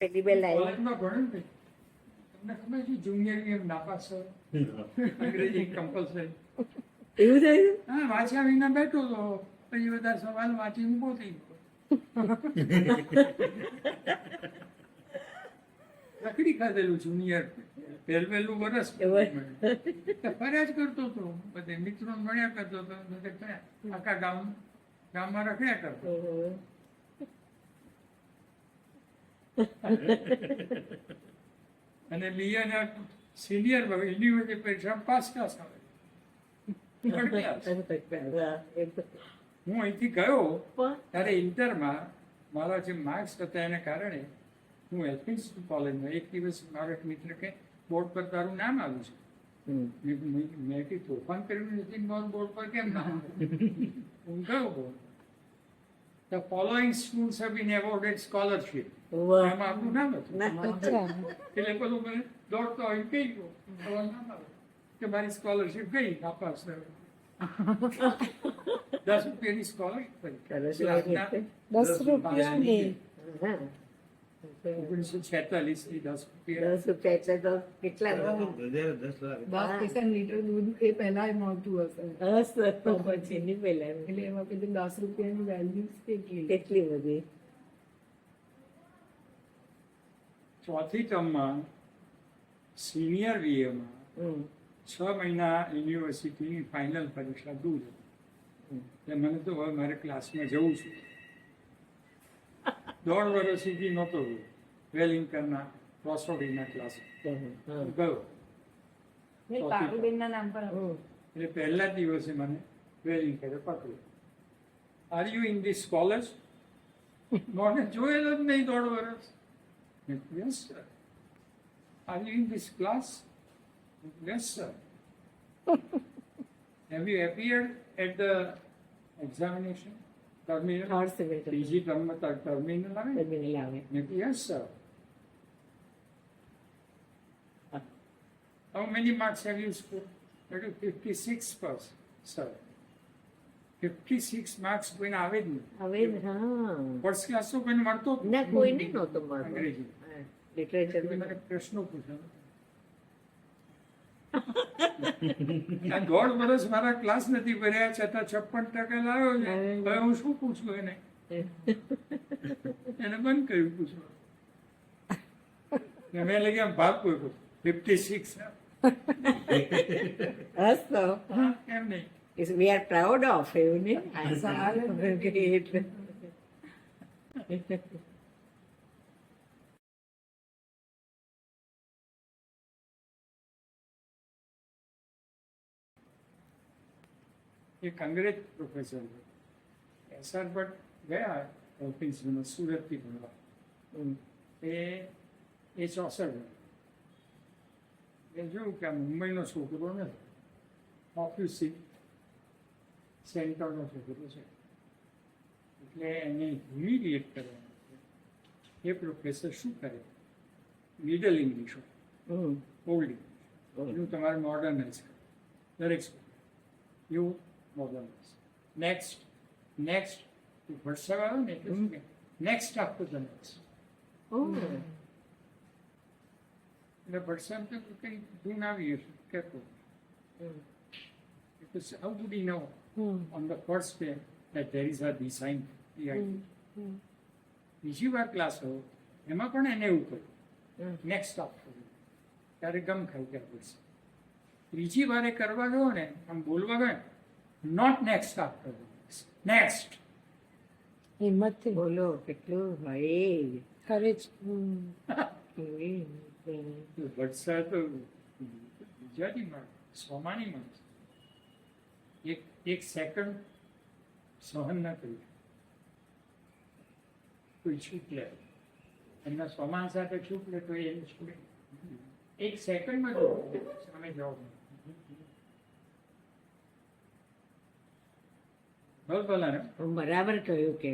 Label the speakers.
Speaker 1: પેલી બે લાઈન
Speaker 2: કોલેજમાં ભણ્યું ને તમને ખબર છે જુનિયર એમ નાપાસ અંગ્રેજી કમ્પલસરી
Speaker 1: એવું થયું
Speaker 2: હા વાંચ્યા વિના બેઠો તો પછી બધા સવાલ વાંચી ઊભો થઈ ગયો. ખાધેલું જુનિયર પહેલ પહેલું વર્ષ
Speaker 1: એવું?
Speaker 2: ફર્યા જ કરતો હતો. બધે મિત્રો મળ્યા કરતો હતો. આખા ગામ ગામમાં રખડ્યા કરતો. અને બીજાના સિનિયર યુનિવર્સિટી પરીક્ષા પાસ ક્લાસ આવે.
Speaker 1: હા,
Speaker 2: અહીંથી ગયો ત્યારે ઇન્ટરમાં મારા જે માર્ક્સ હતા એના કારણે હું એલપી કોલેજમાં એક દિવસ મારો એક મિત્ર કે બોર્ડ પર તારું નામ આવ્યું છે. મેં કઈ તોફાન કર્યું નથી મારું બોર્ડ પર કેમ નામ હું ગયો board The following schools have been awarded scholarship.
Speaker 1: વાહ.
Speaker 2: એમાં આપણું નામ હતું
Speaker 1: ના.
Speaker 2: એટલે પેલું મને દોડતો હોય કહી ગયો તમારું નામ આવે. કે મારી સ્કોલરશીપ ગઈ નાપાસ થયો. દસ રૂપિયાની સ્કોલરશીપ
Speaker 1: Scholarship.
Speaker 3: દસ રૂપિયાની
Speaker 1: હા.
Speaker 2: ઓગણીસો છેતાલીસની દસ રૂપિયા.
Speaker 1: દસ રૂપિયા એટલે તો કેટલા
Speaker 3: પૈસા લીટર દૂધ એ પહેલા મળતું હશે.
Speaker 1: તો પછી. ની પેલા
Speaker 3: એટલે એમાં પેલી દસ રૂપિયાની વેલ્યુ કેટલી?
Speaker 1: કેટલી બધી?
Speaker 2: ચોથી ટર્મમાં સિનિયર
Speaker 1: હમ.
Speaker 2: છ મહિના યુનિવર્સિટીની ફાઇનલ પરીક્ષા દૂર હતી. એટલે મને તો હવે મારે ક્લાસમાં જવું છે. દોઢ વર્ષ સુધી નહોતો ગયો વેલિંગટનના રોસોડીના ક્લાસ
Speaker 1: હા.
Speaker 2: ગયો. એટલે પહેલા દિવસે મને વેલિંગટને પકડ્યું. Are you in this college મને જોયેલો જ નહીં દોઢ વર્ષ. Yes sir are you in this class yes sir have you appeared at the examination terminal
Speaker 1: third civil
Speaker 2: બીજી ટર્મમાં ટર્મિનલ આવે
Speaker 1: ટર્મિનલ આવે
Speaker 2: મેં yes sir. How many marks have you scored? મેં કીધું, 56 percent sir. 56 marks કોઈને આવે જ નહીં
Speaker 1: આવે હા
Speaker 2: ફર્સ્ટ ક્લાસ તો કોઈને મળતો
Speaker 1: ના કોઈને નહોતો મળતો
Speaker 2: અંગ્રેજી
Speaker 1: લિટરેચર
Speaker 2: પ્રશ્નો પૂછ્યા દોઢ વર્ષ મારા ક્લાસ નથી ભર્યા છતાં છપ્પન ટકા લાવ્યો છે. હવે હું શું પૂછું એને? એને બંધ કર્યું પૂછવા મેં લઈ ગયા ભાગ કોઈ ફિફ્ટી સિક્સ એમ નહીં?
Speaker 1: Is we are proud of એવું
Speaker 2: એક અંગ્રેજ પ્રોફેસર છે. એસઆર ભટ્ટ ગયા ઓફિસમાં સુરતથી ભણવા. એ એ ચોસઠ એ જોયું કે આ મુંબઈનો છોકરો નથી ઓફિસ સેન્ટરનો છોકરો છે. એટલે એને ઇમિડિયેટ કરવાનું એ પ્રોફેસર શું કરે? Middle English. ઓલ્ડ ઇંગ્લિશ એનું તમારે મોડર્નાઇઝ કરે દરેક સ્કૂલ એવું મોડર્નાઇઝ નેક્સ્ટ નેક્સ્ટ વોટ્સએપ આવે ને એટલે શું કે? Next after the next. એટલે વોટ્સએપ તો કંઈ ગુણ આવી હશે કહેતો
Speaker 1: હમ.
Speaker 2: Because how would he know on the first day that there is a design બીજી વાર ક્લાસ હો એમાં પણ એને એવું. કહ્યું. નેક્સ્ટ કર્યું ત્યારે ગમ ખાઈ ગયા પડશે ત્રીજી વારે કરવા ગયો ને આમ બોલવા ગયો નોટ નેક્સ્ટ આફ્ટર નેક્સ્ટ
Speaker 3: હિંમતથી.
Speaker 1: બોલો કેટલું? હોય
Speaker 3: કરે જ હમ.
Speaker 2: તો ગુજરાતી માણસ સોમાની માણસ એક એક સેકન્ડ સહન ના કર્યું કોઈ છૂટલે એમના સોમાન સાથે છૂટલે તો એ છૂટે. એક સેકન્ડમાં જો સામે જવાબ
Speaker 1: ரொம்ப
Speaker 2: రేపటికి ఓకే